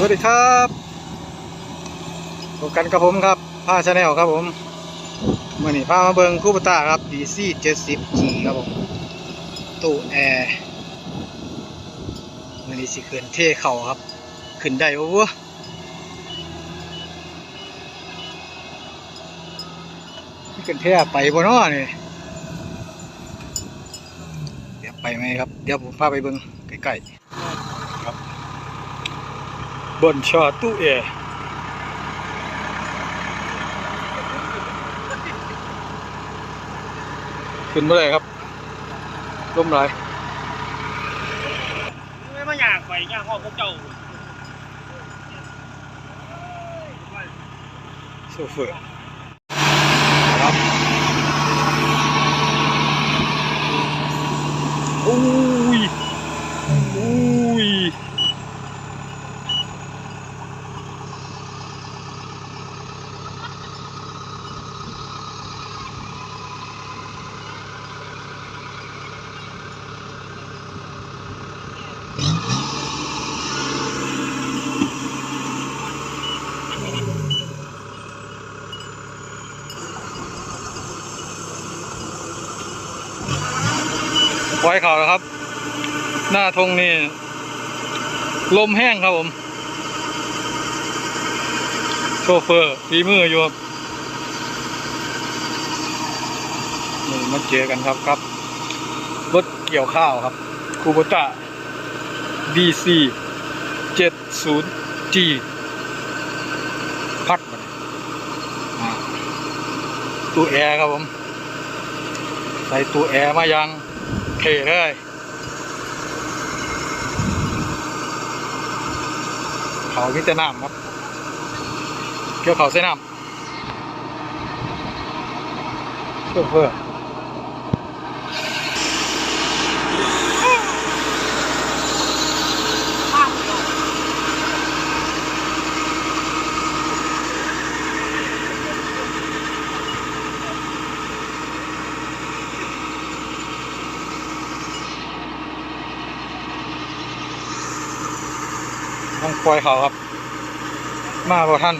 สวัสดีครับพบกันกับผมครับผ้าชาแนลครับผมเมื่อนี้พามาเบิงคูปตาครับ DC 70G ครับผมตู้แอร์เมื่อนี้สิขึ้นเท่เข่าครับ ขึ้นได้โอ้โหขึ้นเท่ไปบนน้อนี่เดี๋ยวไปไหมครับ เดี๋ยวผมพาไปเบิงใกล้ๆ บนชอตู้เอร์ขึ้นมาเลยครับร่มไรไม่มาอยากไปอยากห้องพวกเจ้าโซเฟอร์ครับอุ้ยอุ้ย ปล่อยเขาแล้วครับ หน้าทงนี่ ลมแห้งครับผม โชเฟอร์ฝีมืออยู่ครับนี่มาเจอกันครับครับ รถเกี่ยวข้าวครับ คูโบต้า DC 70G พัดมาตู้แอร์ครับผม ใส่ตู้แอร์มายัง เทเลยเขามิตรน้ำครับ เกี่ยวเขาเส้น้ำเพื่อเพื่อ ล่อยเขาครับ มาบ่ท่าน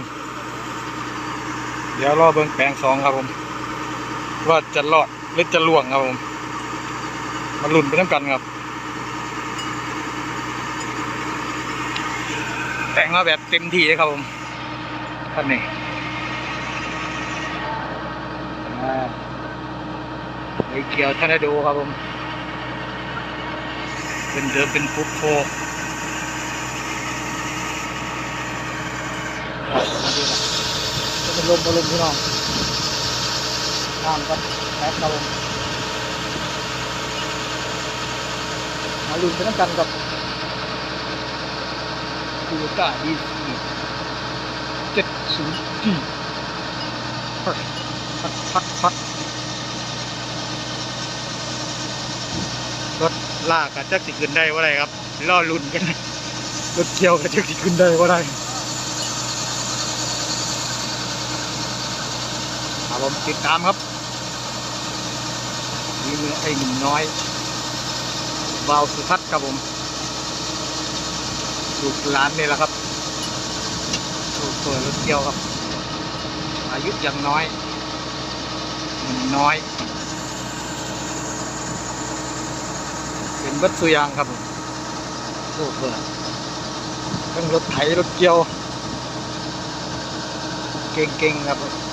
เดี๋ยวรอเบิ่งแปลงสองครับผม ว่าจะรอดหรือจะล่วงครับผม มาลุ้นไปน้ำกันครับ แต่งมาแบบเต็มที่เลยครับผมท่านนี้อ่ไอเกียวทนาโดครับผม เป็นเดิมเป็นฟุกโฟจะเป็น ลมบอลมพี่น้องน้ำครับแป๊บครับผมมาลุ้นไปน้ำกันกับคูต้าดีซีเจ็ดศูนย์จีพัดพัดพัดพัดรถลากกับจักสิขึ้นได้ว่าไรครับรอลุ้นกันรถเกี่ยวกับจักสิขึ้นได้ว่าไร ผมติดตามครับมีมือไอ้หนุ่มน้อยบาวสุทัศน์ครับผมลูกหลานนี่แหละครับลูกตัวรถเกี่ยวครับ อายุยังน้อยหนุ่มน้อย เป็นเบัตสุยางครับผมโอ้เพื่อทั้งรถไถรถเกี่ยว เก่งๆครับผม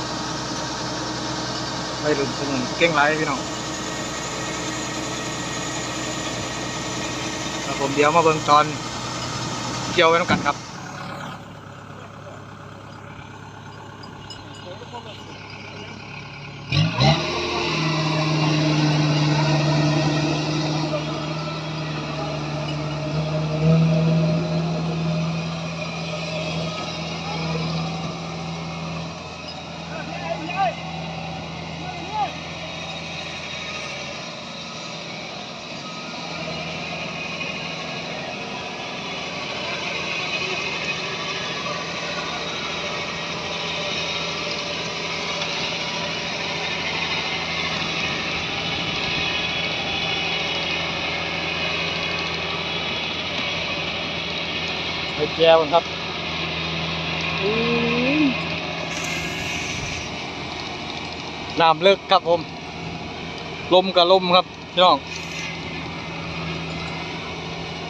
ไม่ลืมสมุนเก่งไรพี่น้องผมเดี๋ยวมาเบิ่งตอนเกี่ยวไว้น้ำกันครับ แก้วกันครับน้ำเลิกครับผม ลมกับลมครับพี่น้อง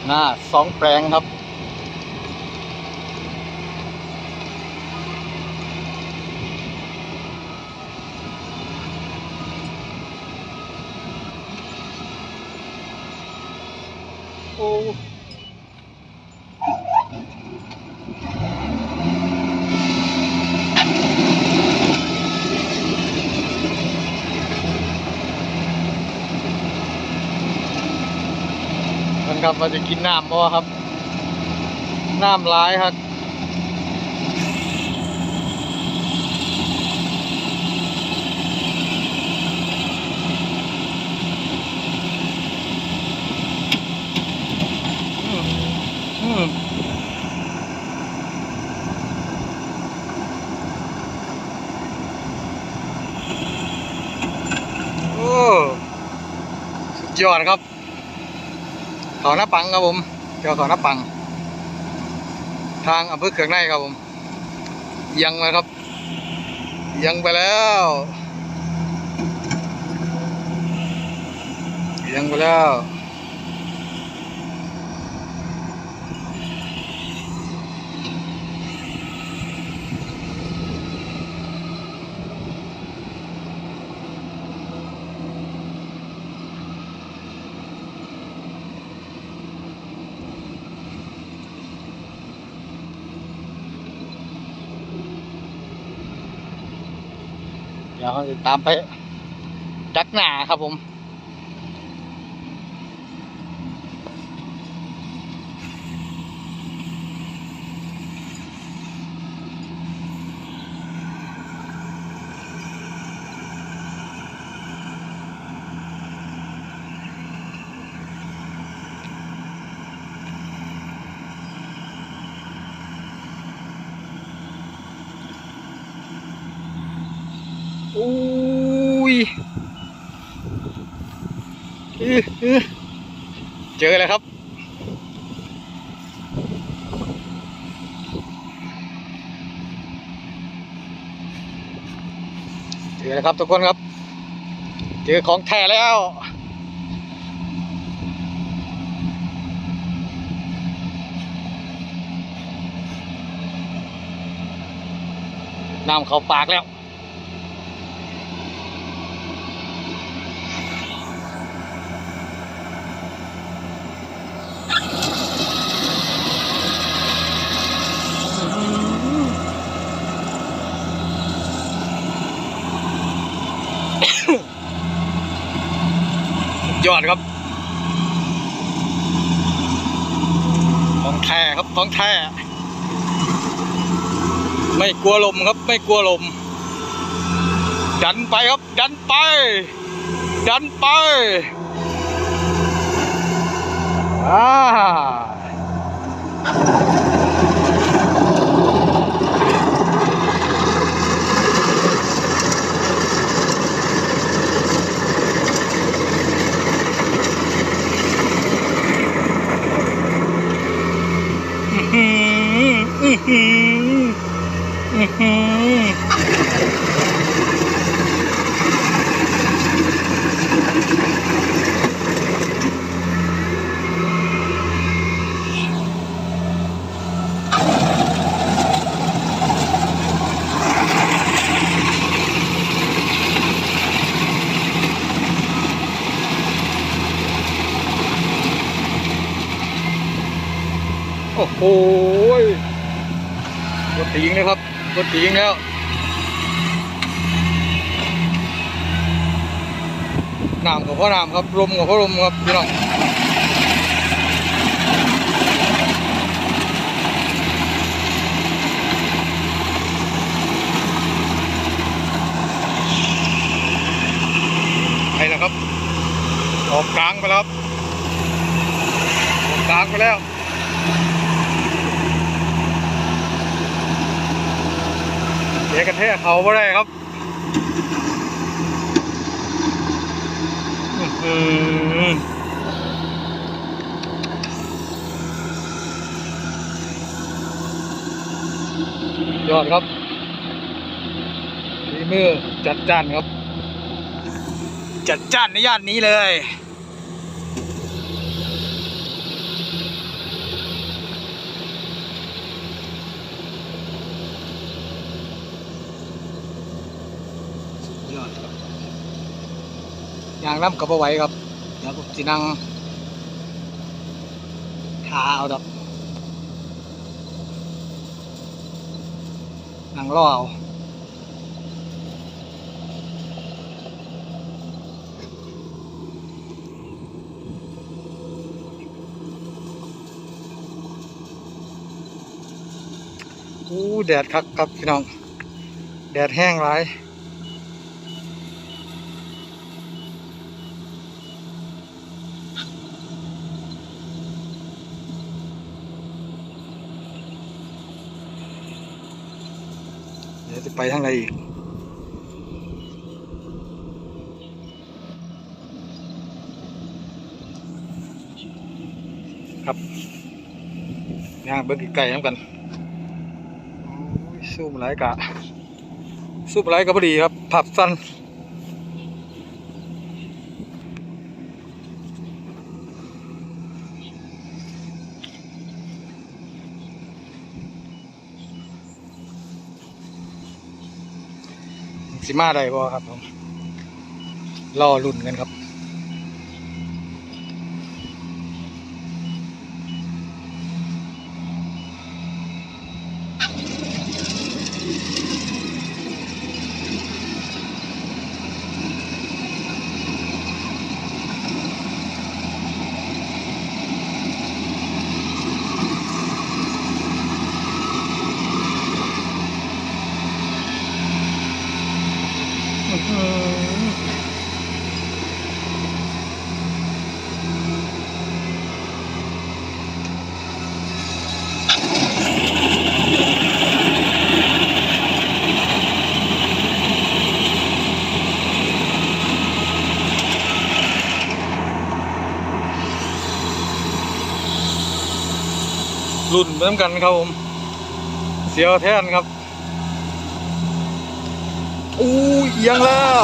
หน้าสองแปลงครับ ว่าจะกินน้ำบ่ครับ น้ำร้ายครับอืมอืมโอ้สุดยอดครับ เขาหน้าปังครับผมเจ้าเขาหน้าปัง ทางอำเภอเขืองในครับผม ยังไปครับ ยังไปแล้ว ยังไปแล้ว ดี๋ยวตามไปดักหนาครับผม อุ้ยเจอแล้วครับ เจอแล้วครับทุกคนครับ เจอของแท้แล้วน้ำเข้าปากแล้ว อดครับ ของแท้ครับของแท้ไม่กลัวลมครับไม่กลัวลม ดันไปครับ ดันไป ดันไปอ่าอื้อหืออื้อหืออื้อหือ โอ้โหรถตีงเลยครับรถตีงแล้ว น้ำกับพ่อน้ำครับ ลมกับพ่อลมครับพี่น้องไปแล้วครับ ออกกลางไปแล้วครับออกกลางไปแล้ว ดี๋ยวกระแทกเขาไม่ได้ครับอือยอดครับฝีมือจัดจ้านครับ จัดจ้านในย่านนี้เลย ยอดครับ ยางน้ำกับเอาไว้ครับ เดี๋ยวผมจะนั่งทาเอาดอกนั่งรอเอาอู้แดดคักครับพี่น้อง แดดแห้งหลาย เดี๋ยวจะ ไปทางไหนอีก ครับย่างเบิกไก่น้ำกันสู้มาหลายกะสู้มาหลายกะพอดีครับผับสั้น สิมาได้บ่ครับผมรอรุ่นกันครับ รุ่นเหมือนกันครับผม เสียวแท่นครับอู้ยเอียังแล้ว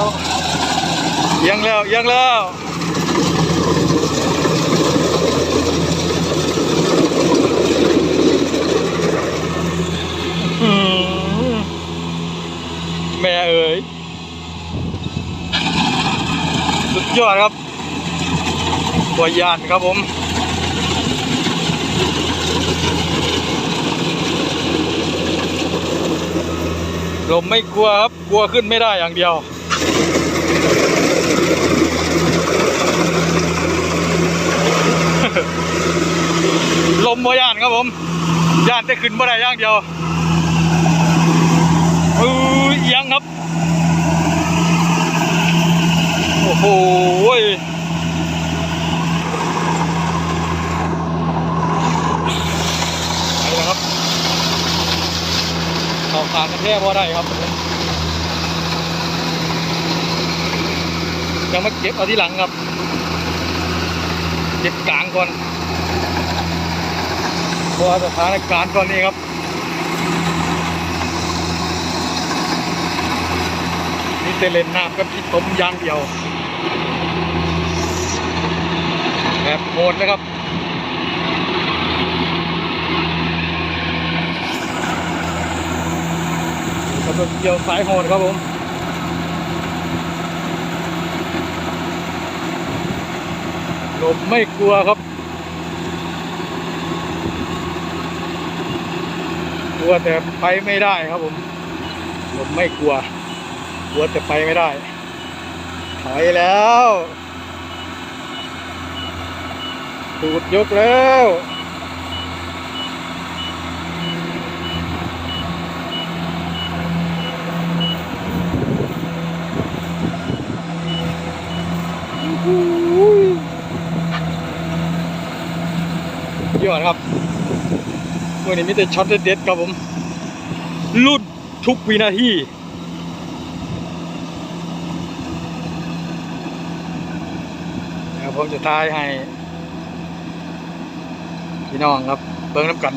เอียังแล้วเอียังแล้วแม่เอ๋ยสุดยอดครับตัวยานครับผม ลมไม่กลัวครับ กลัวขึ้นไม่ได้อย่างเดียว ลมบ่ย่านครับผม ย่านจะขึ้นบ่ได้อย่างเดียวอือเอียงครับ โอ้โหยไปแล้วครับ เข้าขางกันแทบว่าได้ครับ ยังมาเก็บเอาที่หลังครับ เก็บกลางก่อนเพราะสถานการณ์ตอนนี้ครับมีแต่เลนน้ำกับพิษตมยางเดียวแบบโหดนะครับ กำลังเกี่ยวสายโหดครับผมลมไม่กลัวครับ กลัวแต่ไปไม่ได้ครับผมลมไม่กลัว กลัวแต่ไปไม่ได้ ถอยแล้วตูดยกแล้ว ยอดครับ วันนี้มีแต่ช็อตเด็ดๆครับผมรุ่นทุกวินาทีเดี๋ยวผมจะทายให้ พี่น้องครับ เบิ้งน้ำกัน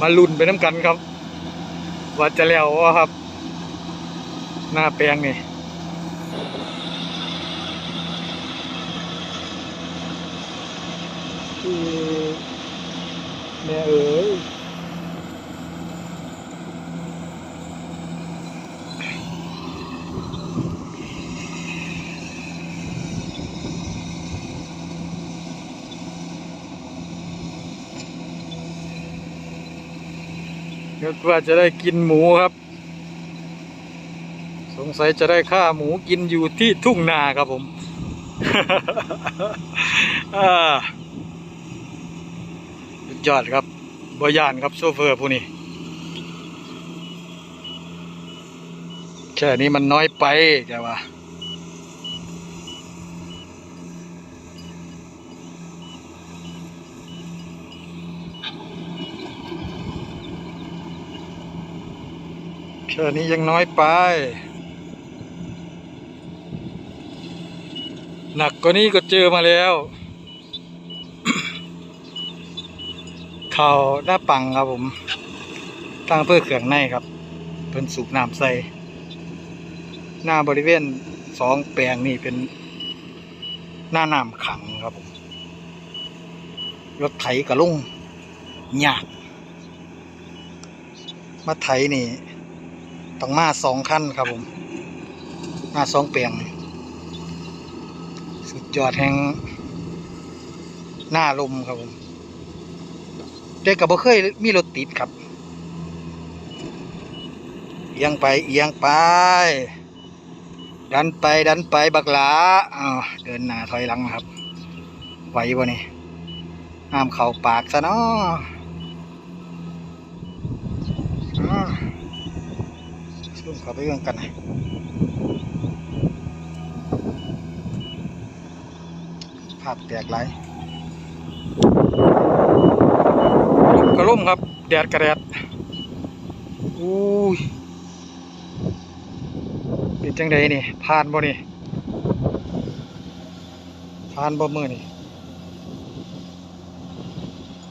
มาลุ้นไปน้ำกันครับ ว่าจะแล้วว่าครับ หน้าแปลงนี่คือ แม่เอ๋ยนึกว่าจะได้กินหมูครับ สงสัยจะได้ค่าหมูกินอยู่ที่ทุ่งนาครับผม อ่า ยอดครับบอยานครับโซเฟอร์ผู้นี้แค่นี้มันน้อยไปแกว่าแค่นี้ยังน้อยไป หนักกว่านี้ก็เจอมาแล้ว ข่าวหน้าปังครับผม ตั้งเพื่อเขื่องในครับ เป็นสูบน้ำใส่หน้าบริเวณสองแปลงนี่เป็นหน้าน้ำขังครับผมรถไถกระลุ่งยากมาไถนี่ต้องมาสองขั้นครับผมหน้าสองแปลงสุดยอดแห่งหน้าลมครับผม เด็กกับบ่เคยมีรถติดครับ เอียงไปเอียงไป ดันไปดันไปบักหลาอ้าวเดินหน้าถอยหลังครับ ไหวบ่นี่ห้ามเข่าปากซะเนาะซุ่มเข้าไปเรื่องกันนะภาพแตกไหลายลมก ร่มครับ แดดกระแดดอุ้ยเป็นจังใดนี่ผ่านบ่นี่ผ่านบ่มือนี่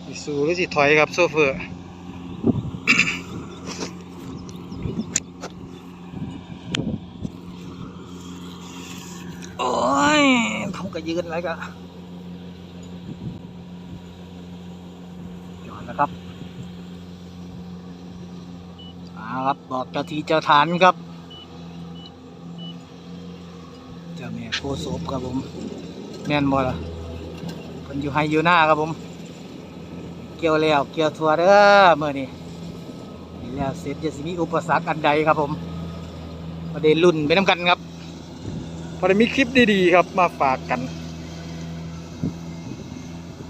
สิสู้หรือสิถอยครับโซเฟอร์โอ้ยผมก็ยืนแล้วก็จอดแล้วครับเอา ครับบอกเจ้าที่เจ้าฐานครับ เจ้าแม่โคศพครับผม แม่นบ่ล่ะเพิ่นอยู่ไฮอยู่หน้าครับผม เกี่ยวแล้วเกี่ยวทัวเด้อเมื้อนี้นี่แล้วเสร็จจะสิมีอุปสรรคอันใดครับผมบ่ได้ลุ้นไปนํกันครับพอได้มีคลิปดีๆครับมาฝากกัน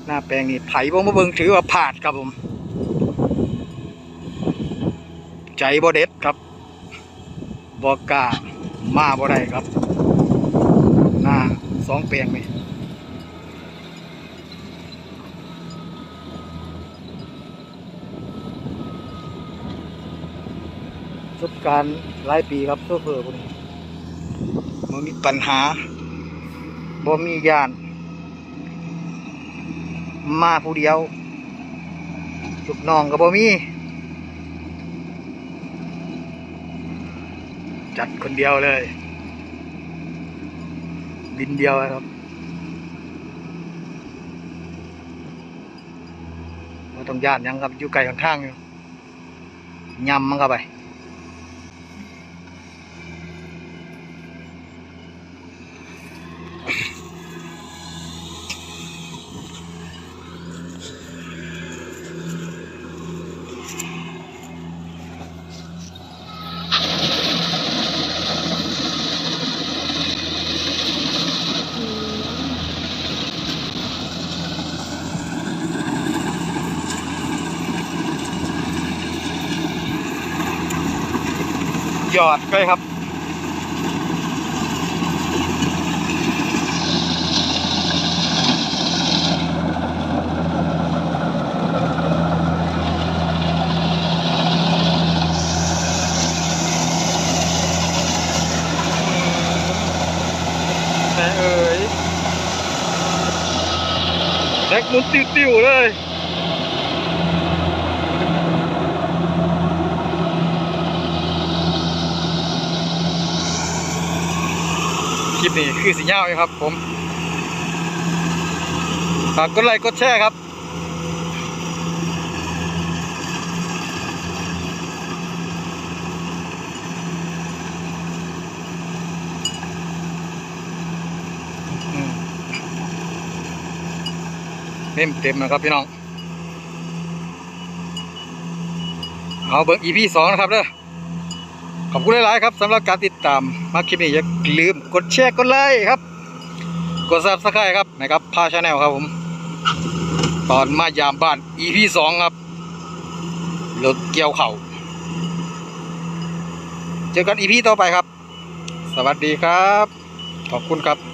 หน้าแปลงนี่ไผบ่มาเบิ่งถือว่าพลาดครับผม ใจบ่เด็ดครับบ่กล้ามาบ่ได้ครับ หน้าสองเปียงนี่ประสบการหลายปีครับโซเฟอร์คนนี้มันมีปัญหาบ่มียาน มาผู้เดียวลูกน้องก็บ่มี จัดคนเดียวเลย บินเดียวครับไม่ต้องย่านยังครับอยู่ไกลข้างทางอยู่ยำมันเข้าไป ยอดไปครับแต่เอ๋ยแท็กมุนติวๆเลย นี้คือสีเงาเลยครับผมฝากกดไลค์กดแชร์ครับเต็มเต็มนะครับพี่น้อง เอาเบิร์อีพีสองนะครับเด้อ ขอบคุณหลาย ๆ ครับสำหรับการติดตามมาคลิปนี้อย่าลืมกดแชร์กดไลค์ครับ กดซับสไครต์ครับนะครับพาชาแนลครับผม ตอนมายามบ้าน EP สองครับรถเกี่ยวเข่าเจอกัน EP ต่อไปครับ สวัสดีครับ ขอบคุณครับ